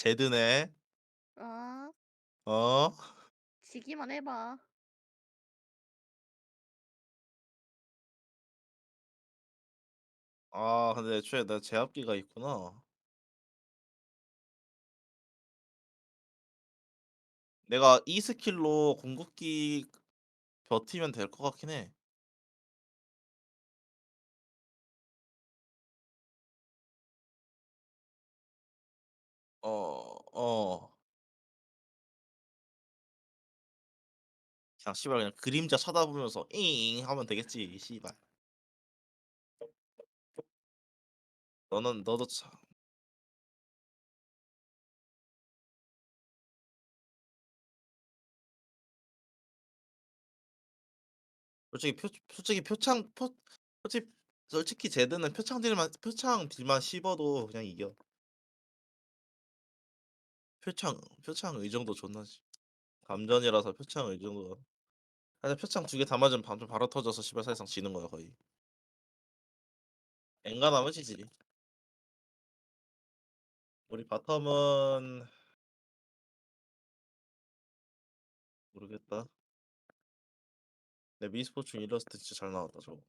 제드네. 아, 어? 지기만 해봐. 아, 근데 애초에 내가 제압기가 있구나. 내가 이 스킬로 궁극기 버티면 될 것 같긴 해. 어, 어. 그냥 씨발 그냥 그림자 쳐다보면서 잉 하면 되겠지, 씨발. 너는 너도 참 솔직히 표 솔직히 표창 표 솔직히 솔직히 제드는 표창 딜만 표창 딜만 씹어도 그냥 이겨. 표창 표창 의정도 존나지. 감전이라서 표창 의정도. 사실 표창 두 개 다 맞으면 반전 바로 터져서 씨발 사실상 지는 거야 거의. 엔간하면 지지. 우리 바텀은 모르겠다. 내 미스포츠 일러스트 진짜 잘 나왔다 저거.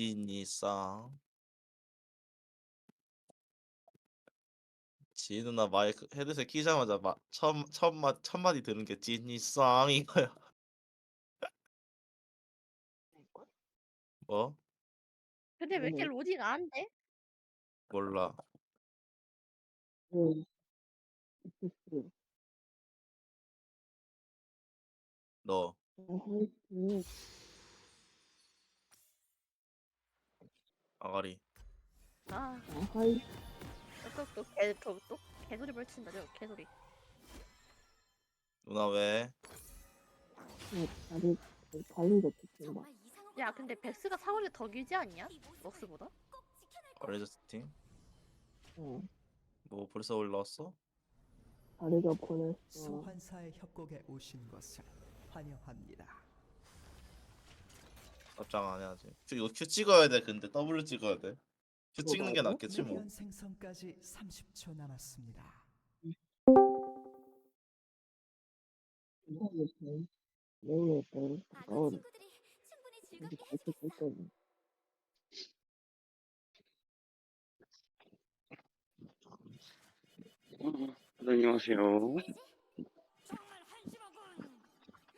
지니상 지 누나 마이크 헤드셋 키자마자 마, 처음 처음 마, 첫 마디 들은 게 지니상 이거야. 뭐? 근데 왜 이렇게 음. 로딩 안 돼? 몰라. 음. 음. 너 음. 아가리. 아, 아하이. 또또 개, 또, 또 개소리 벌친다, 저 개소리. 누나 왜? 네, 다리 달린 게 좋습니다. 야, 근데 백스가 사거리 더 길지 않냐? 럭스보다? 어레저 스팅? 어, 뭐 벌써 올라왔어? 다리가 보냈어. 소환사의 협곡에 오신 것을 환영합니다. 답장 안 해야지. 큐, 이거 Q 찍어야 돼. 근데 W 찍어야 돼. Q 찍는 게? 낫겠지 뭐. 생성까지 30초 남았습니다. 너무 예뻐. 너무 예뻐. 어, 친구들이 충분히 이제 즐겁게 같이 볼 거니. 안녕하세요. 정말 한심하군.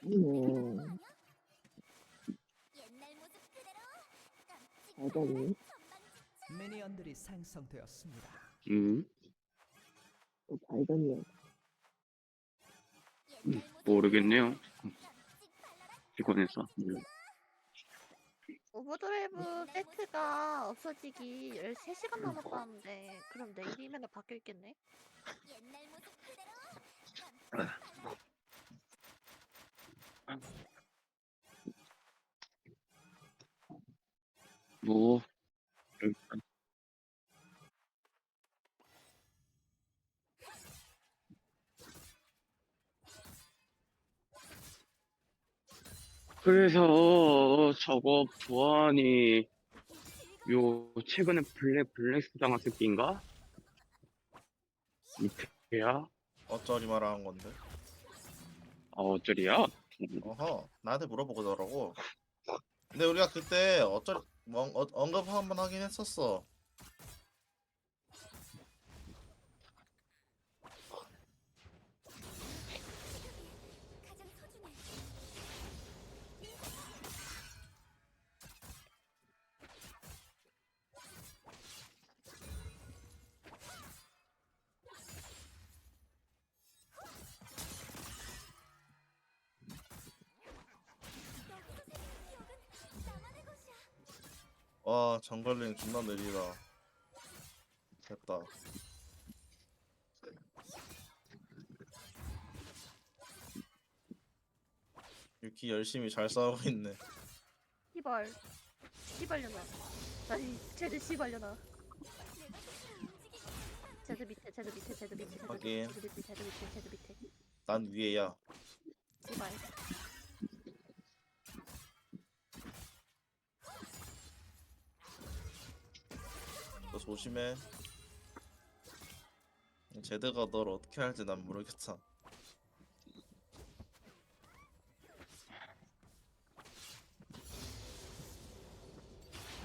음, 옛날 모습 그대로 전방지축. 미니언들이 생성되었습니다. 음, 또 발견이야. 옛날 모습 모르겠네요. 피곤해서. 음. 오버드라이브 세트가 없어지기 13시간 남았다는데 그럼 내일이면 바뀌어 있겠네? 뭐, 일단 그래서 저거 보안이 요 최근에 블랙 블랙 수장한 새끼인가? 이태야? 어쩌리 말하는 건데. 아 어쩌리야? 어허. 나한테 물어보더라고. 근데 우리가 그때 어쩌리 뭐, 어, 언급 한번 하긴 했었어. 와 정글링 존나 느리다. 됐다. 유키 열심히 잘 싸우고 있네. 시발. 시발려나. 아니, 쟤들 시발려나. 쟤들 밑에, 쟤들 밑에, 쟤들 밑에, 쟤들 확인. 밑에, 쟤들 밑에, 쟤들 밑에, 쟤들 밑에. 난 위에야. 시발. 조심해. 제드가 널 어떻게 할지 난 모르겠다.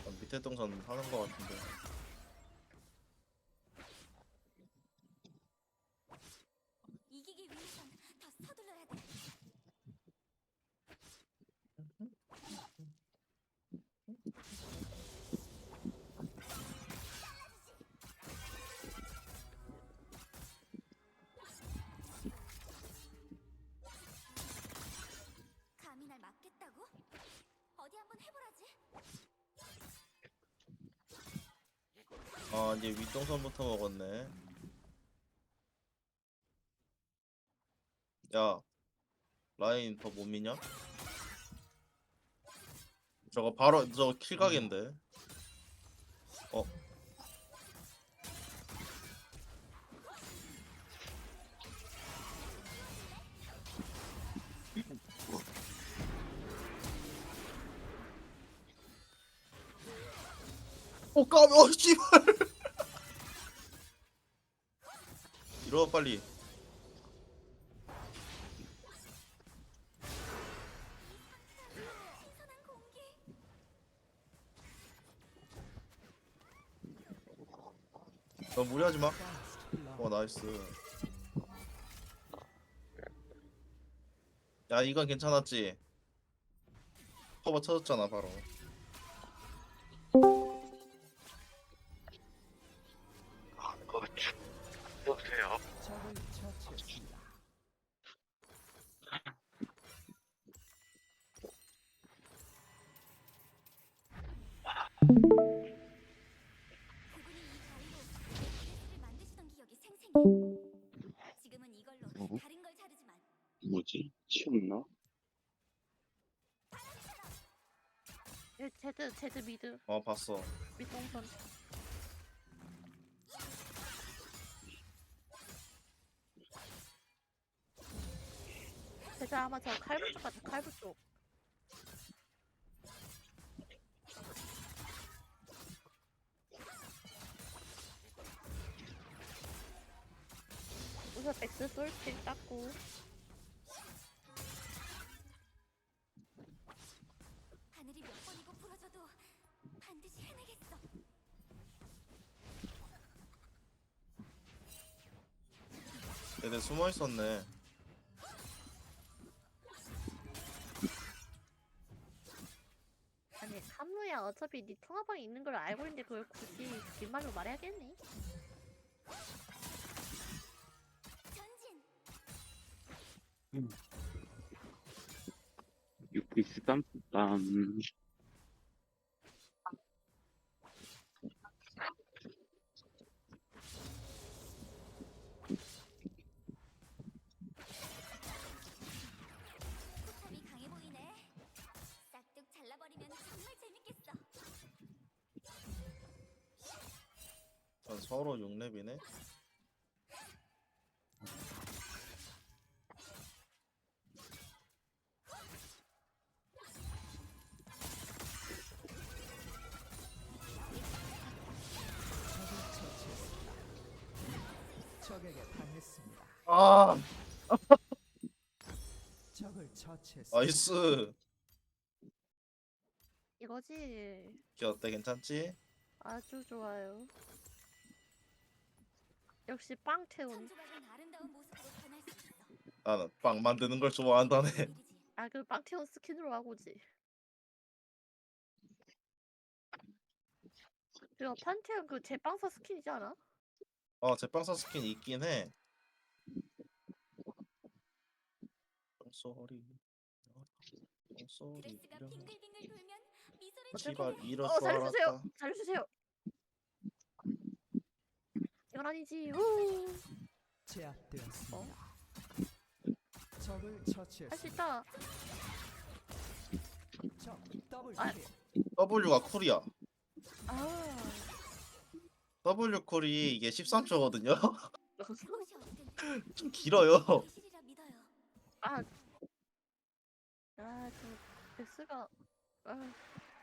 아, 밑에 동선 하는 거 같은데. 아 이제 윗동선부터 먹었네. 야 라인 더 못 미냐? 저거 바로 저거 킬각인데. 어 어 까비 어 씨발 이러 빨리. 너 무리하지 마. Blood. 어 나이스. 야 이건 괜찮았지. 커버 쳐줬잖아 바로. 뭐지? 치웠나? 얘 제드 제드 미드 어 봤어. 밑동선. 제드 아마 저 칼부 쪽 같아 칼부 쪽. 우선 백스 솔킬 닦고 숨어 있었네. 아니 한무야 어차피 네 통화방에 있는 걸 알고 있는데 그걸 굳이 뒷말로 말해야겠니? 전진. 6비스 땀땀. 서로 6렙이네. 적을 처치했습니다. 적에게 당했습니다. 아 적을 처치했습니다. 나이스. 이거지 걔 어때 괜찮지? 아주 좋아요. 역시 빵태운. 천조각은 아름다운 모습으로 변할 수 있어. 나는 빵 만드는 걸 좋아한다네. 일이지. 아그 빵태운 스킨으로 하고지. 그리고 판테온 그 제빵사 스킨이지 않아? 어 제빵사 스킨 있긴 해. 소리. 소리. 드레스가 빙글빙글 돌면 미소를 씨발 지어내. 이럴 어줄 살려주세요. 알았다. 살려주세요. 아니지. 후. 제압되었습니다. 적을 할수 처치했습니다. 있다. 적 더블 아. 킬. W가 쿨이야. 아. W 쿨이 이게 13초거든요. 무엇이 어쨌든 좀 길어요. 아. 아, 저 베스가 아,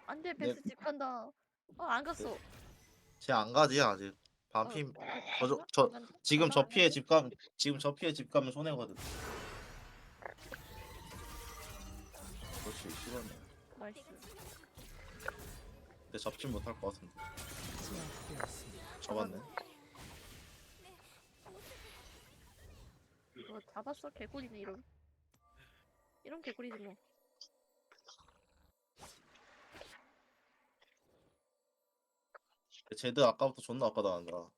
안돼 베스 집 간다. 어, 안 갔어. 쟤 안 가지 아직. 반피 어, 저- 저- 안 저-? 지금 안저 피해? 집 가면 지금 저 피해 집 가면 손해거든. 그렇지 싫었네. 나이스. 근데 잡진 못할 것 같은데. 잡았네. 뭐 잡았어 개꿀이네 이런. 이런 개꿀이지 뭐. 제드 아까부터 존나 아까다 한다.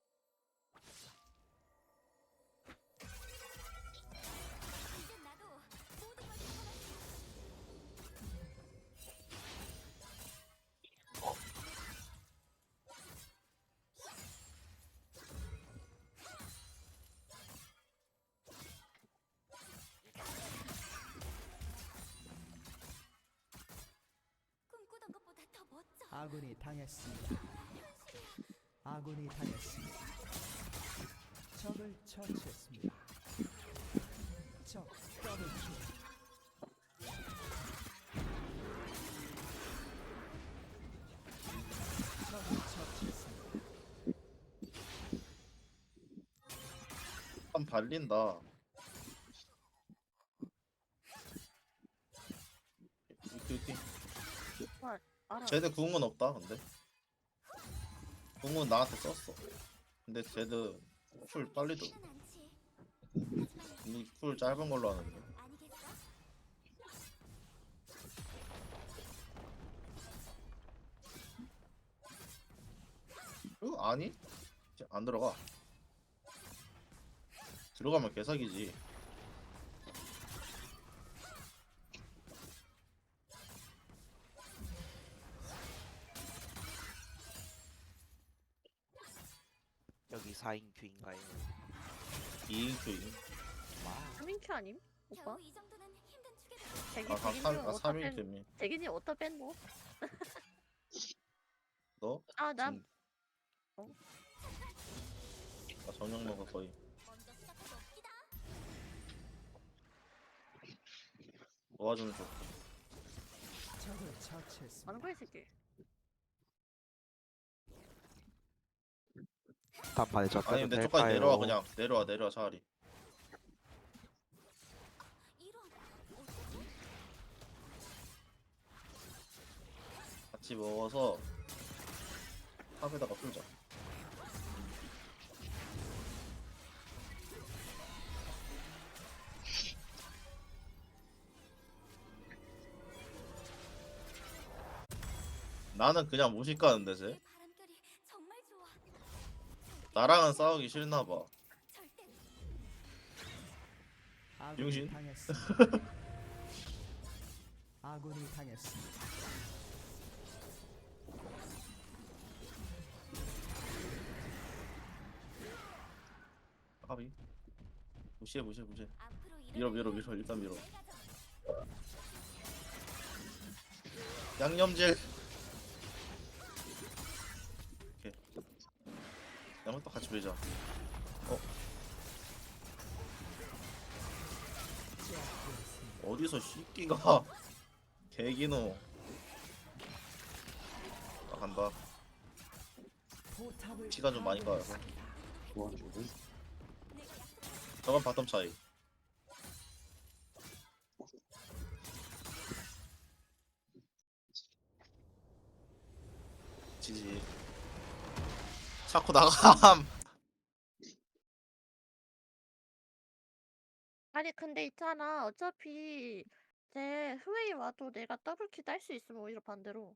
더 멋져. 아군이 당했습니다. 아군이 당했습니다. 적을 처치했습니다. 적 더블 킬. 적을 처치했습니다. 한 발린다. 이렇게, 이렇게. 알아. 제드 궁은 없다 근데. 궁은 나한테 썼어. 근데 제드 쿨 빨리 도 쉽지는 않지. 하지만 궁이 쿨 짧은 걸로 하는데. 아니겠어? 어? 아니? 안 들어가. 들어가면 개사기지. 4인 큐인가요? 2인 큐인. 와 3인큐 아님? 오빠? 겨우 이 정도는 힘든 축에도 대기 아, 대기님 3, 아 어디다 3인 뺀? 큐인. 대기님 어디다 뺀노? 너? 아, 나 진- 어? 아, 거의. 먼저 없기다. 도와주면 좋고. 적을 처치했습니다. 아는 거야, 이 새끼. 단판에 아니 졌다면 근데? 저까지 내려와 그냥. 내려와 내려와 차라리. 같이 먹어서 탑에다가 풀자. 나는 그냥 무식 가는데 쟤. 내 바람결이 정말 좋아. 나랑은 싸우기 싫나 봐. 절대 아군이 용신? 당했습니다. 아군이 당했습니다. 까비. 무시해 무시해 무시해. 밀어 밀어 밀어 일단 밀어. 양념질. 양념도 같이 밀자. 제압되었습니다. 어디서 씻기가 개기노. 아 간다. 피가 좀 많이. 도와주고. 저건 바텀 차이. 지지. 자꾸 나감. 아니, 근데 있잖아. 어차피 제 후웨이 와도 내가 더블킬 딸수 있으면 오히려 반대로.